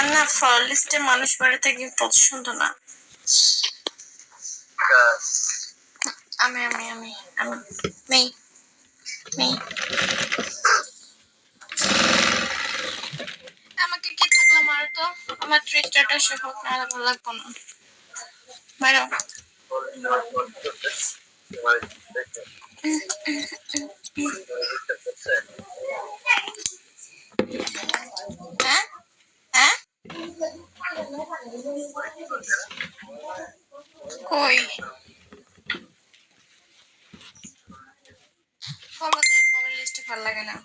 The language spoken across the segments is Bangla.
ফলো লিস্টে মানুষ বাড়ি থেকে পছন্দ না। আমি আমি আমি আমি নেই নেই আমাকে কি থাকলাম আর তো আমার ট্রিটটা সে হোক না ভালো লাগবো না। বাইরে হ্যাঁ হ্যাঁ কই? ফলো ফলো লিস্টে ভালো লাগে না।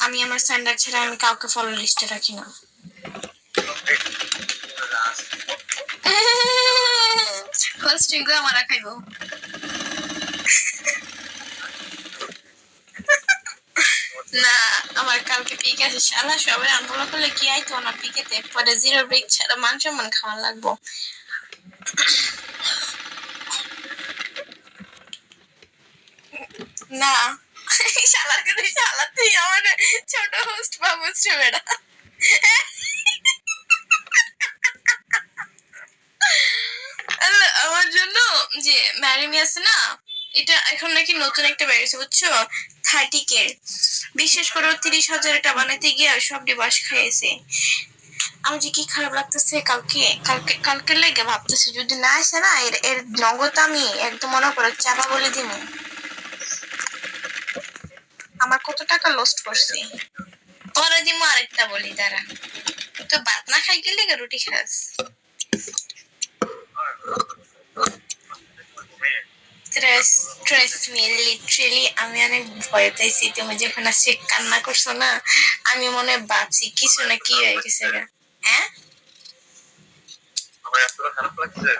আমি আমার স্ট্যান্ডার্ড ছাড়া আমি কাউকে ফলো লিস্টে রাখি না। ফার্স্ট আমার খাইবো না আমার আছে শালা সবাই আন্দোলন করলে কি আইতো না পিকেতে পরে জিরো ব্রেক ছাড়া মান খাওয়া লাগবো। না শালার করে শালা তুই আমার ছোট হোস্ট ভাবছ বেড়া আল্লাহ, আমার জন্য যে ম্যারিমি আছে না এটা এখন নাকি নতুন একটা বেরিয়েছে বুঝছ? কে বিশেষ করে তিরিশ হাজার এটা বানাইতে গিয়ে সব ডিবাস খাইয়েছে। আমার যে কি খারাপ লাগতেছে কালকে কালকে কালকে লেগে ভাবতেছে, যদি না আসে না, এর এর নগদ আমি একদম মনে করে চাপা বলে দিব আমার কত টাকা লস্ট করছি। পরে দিব আরেকটা বলি, দাঁড়া। তো ভাত না খাই গেলে রুটি খাস স্ট্রেস মি লিটারেলি আমি অনেক ভয় পাইছি। তুমি যখন আসছে কান্না করছ না, আমি মনে ভাবছি কিছু না কি হয়ে গেছে। হ্যাঁ? আমার এতটা খারাপ লাগছে।